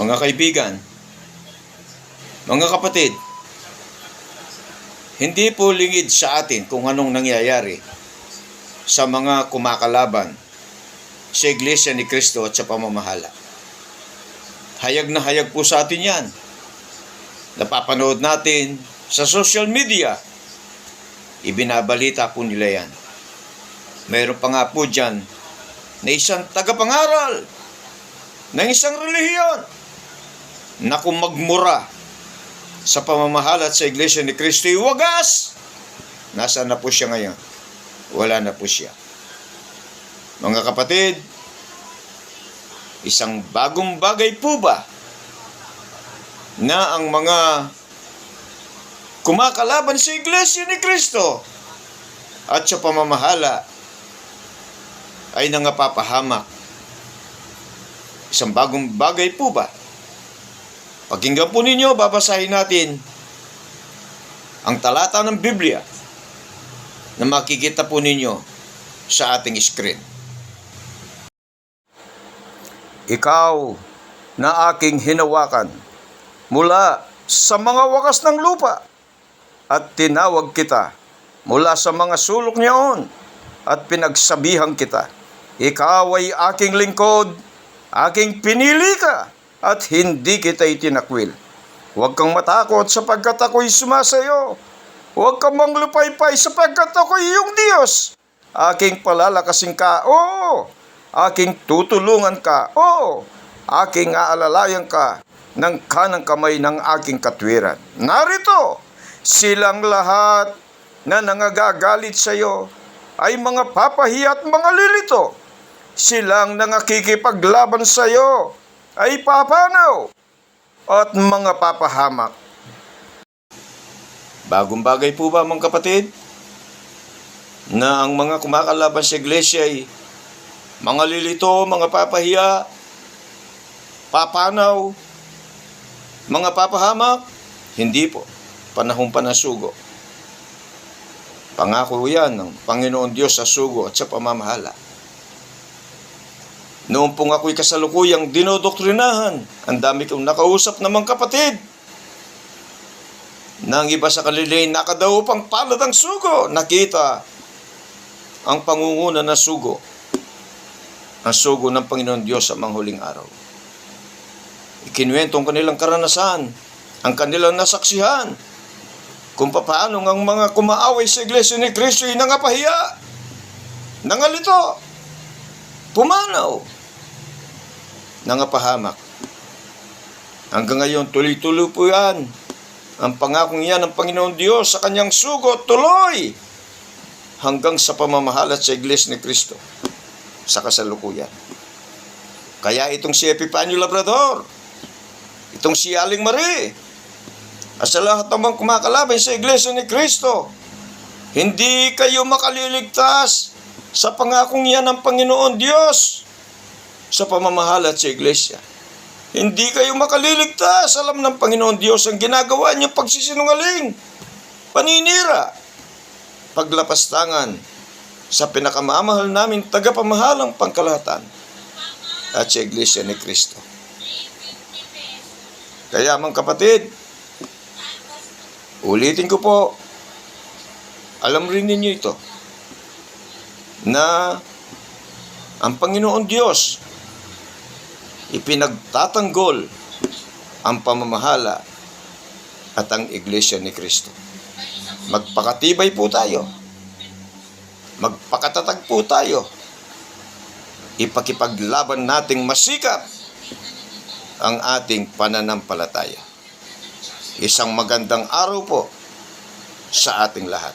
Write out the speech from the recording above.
mga kaibigan, mga kapatid, hindi po lingid sa atin kung anong nangyayari sa mga kumakalaban sa Iglesia ni Kristo at sa pamamahala. Hayag na hayag po sa atin yan. Napapanood natin sa social media. Ibinabalita po nila yan. Mayroon pa nga po dyan na isang tagapangaral ng isang relihiyon na kung magmura sa pamamahala sa Iglesia ni Kristo wagas. Nasaan na po siya ngayon? Wala na po siya. Mga kapatid, isang bagong bagay po ba na ang mga kumakalaban sa Iglesia ni Kristo at sa pamamahala ay nangapapahamak. Isang bagong bagay po ba? Pakinggan po ninyo, babasahin natin ang talata ng Biblia na makikita po ninyo sa ating screen. Ikaw na aking hinawakan mula sa mga wakas ng lupa at tinawag kita mula sa mga sulok niyaon at pinagsabihan kita. Ikaw ay aking lingkod, aking pinili ka at hindi kita itinakwil. Huwag kang matakot sapagkat ako'y sumasayo. Huwag kang manglupaypay sapagkat ako'y iyong Diyos. Aking palalakasin ka, oo. Aking tutulungan ka, oo. Aking aalalayan ka ng kanang kamay ng aking katwiran. Narito, silang lahat na nangagagalit sa iyo ay mga papahiya at mga lilito. Silang nangakikipaglaban sa iyo ay papanaw at mga papahamak. Bagong bagay po ba mga kapatid? Na ang mga kumakalaban sa iglesia ay mga lilito, mga papahiya, papanaw, mga papahamak? Hindi po. Panahon pa na sugo. Pangako yan ng Panginoon Diyos sa sugo at sa pamamahala. Noong pong ako'y kasalukuyang dinodoktrinahan, ang dami kong nakausap namang kapatid. Nang iba sa kanila ay nakadaw pang palad ang sugo, nakita ang pangunguna na sugo, ang sugo ng Panginoon Diyos sa mga huling araw. Ikinuwento ang kanilang karanasan, ang kanilang nasaksihan, kung paano ang mga kumaaway sa Iglesia ni Kristo ay nangapahiya, nangalito, pumanaw, nangapahamak. Hanggang ngayon, tuloy-tuloy po yan. Ang pangakong yan ng Panginoon Diyos sa kanyang sugo, tuloy! Hanggang sa pamamahalat sa Iglesia ni Kristo sa kasalukuyan. Kaya itong si Epipanyo Labrador, itong si Aling Marie, at sa lahat namang kumakalaban sa Iglesia ni Kristo, hindi kayo makaliligtas sa pangakong yan ng Panginoon Diyos sa pamamahalat sa Iglesia. Hindi kayo makaliligtas. Alam ng Panginoon Diyos ang ginagawa niyo pagsisinungaling, paninira, paglapastangan sa pinakamamahal namin tagapamahalang pangkalahatan at sa Iglesia ni Kristo. Kaya mga kapatid, ulitin ko po, alam rin ninyo ito, na ang Panginoon Diyos ipinagtatanggol ang pamamahala at ang iglesia ni Kristo. Magpakatibay po tayo. Magpakatatag po tayo. Ipakipaglaban nating masikap ang ating pananampalataya. Isang magandang araw po sa ating lahat.